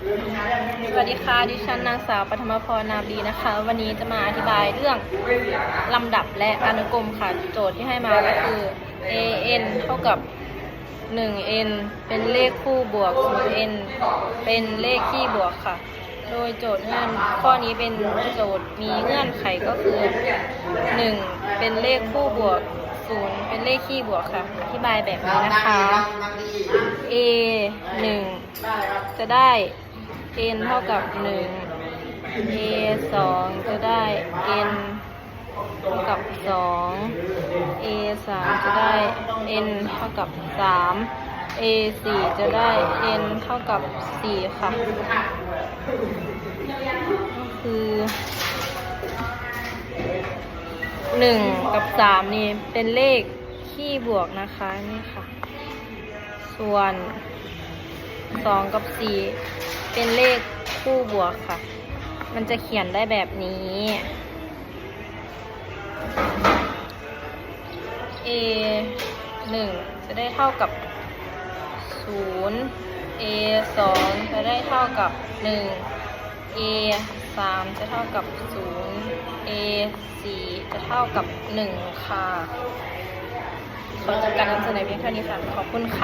สวัสดีค่ะ ดิฉันนางสาวปฐมพรนาบีนะคะ วันนี้จะมาอธิบายเรื่องลำดับและอนุกรมค่ะ โจทย์ที่ให้มาก็คือ a n เท่ากับ 1 n เป็นเลขคู่บวก 0 n เป็นเลขคี่บวกค่ะ โดยโจทย์เงื่อนข้อนี้เป็นโจทย์มีเงื่อนไขก็คือ 1 เป็นเลขคู่บวก 0 เป็นเลขคี่บวกค่ะ อธิบายแบบนี้นะคะ a 1 จะได้ n เท่ากับ 1 a 2 จะได้ n เท่ากับ 2 a 3 จะได้ n เท่ากับ 3 a 4 จะได้ n เท่ากับ 4 ค่ะ ก็คือ 1 กับ 3 นี่เป็นเลขขี้บวกนะคะ นี่ค่ะ ส่วน 2กับ4เป็นเลขคู่บวกค่ะ มันจะเขียนได้แบบนี้ a 1 จะได้เท่ากับ0 a 2 จะได้เท่ากับ 1 a 3 จะเท่ากับ 0 a 4 จะเท่ากับ 1 ค่ะขอจบการนำเสนอเพียงเท่านี้ค่ะ ขอบคุณค่ะ